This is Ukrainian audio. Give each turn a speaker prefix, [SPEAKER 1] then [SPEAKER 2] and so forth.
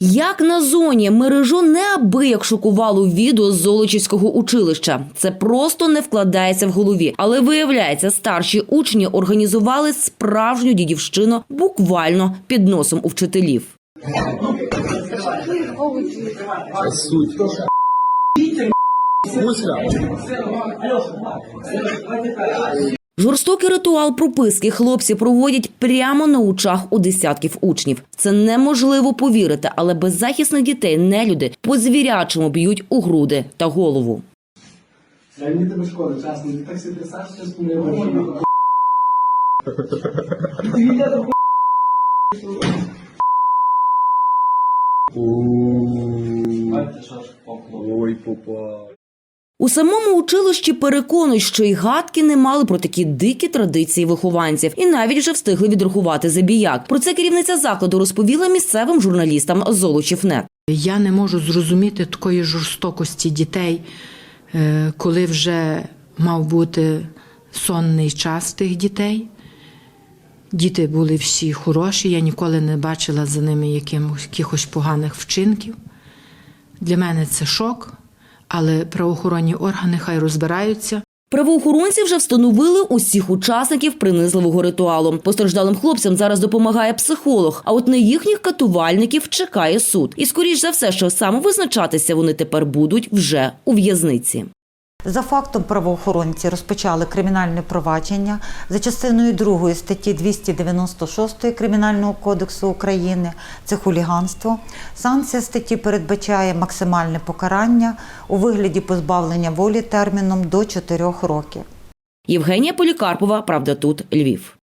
[SPEAKER 1] Як на зоні мережу неабияк шокувало відео з Золочівського училища. Це просто не вкладається в голові. Але виявляється, старші учні організували справжню дідівщину буквально під носом у вчителів. Жорстокий ритуал прописки хлопці проводять прямо на очах у десятків учнів. Це неможливо повірити, але беззахисних дітей нелюди по звірячому б'ють у груди та голову.
[SPEAKER 2] Мені тебе шкода, чесно, так сидиш, Саш, чесно, не можу.
[SPEAKER 3] Ой, попа.
[SPEAKER 1] У самому училищі переконують, що й гадки не мали про такі дикі традиції вихованців, і навіть вже встигли відрахувати забіяк. Про це керівниця закладу розповіла місцевим журналістам Золочівнет.
[SPEAKER 4] Я не можу зрозуміти такої жорстокості дітей, е, коли вже мав бути сонний час тих дітей. Діти були всі хороші, я ніколи не бачила за ними якихось поганих вчинків. Для мене це шок, але правоохоронні органи хай розбираються.
[SPEAKER 1] Правоохоронці вже встановили усіх учасників принизливого ритуалу. Постраждалим хлопцям зараз допомагає психолог. А от на їхніх катувальників чекає суд. І скоріш за все, що самовизначатися вони тепер будуть вже у в'язниці.
[SPEAKER 5] За фактом правоохоронці розпочали кримінальне провадження за частиною 2 статті 296 Кримінального кодексу України. Це хуліганство. Санкція статті передбачає максимальне покарання у вигляді позбавлення волі терміном до 4 років.
[SPEAKER 1] Євгенія Полікарпова, правда, тут Львів.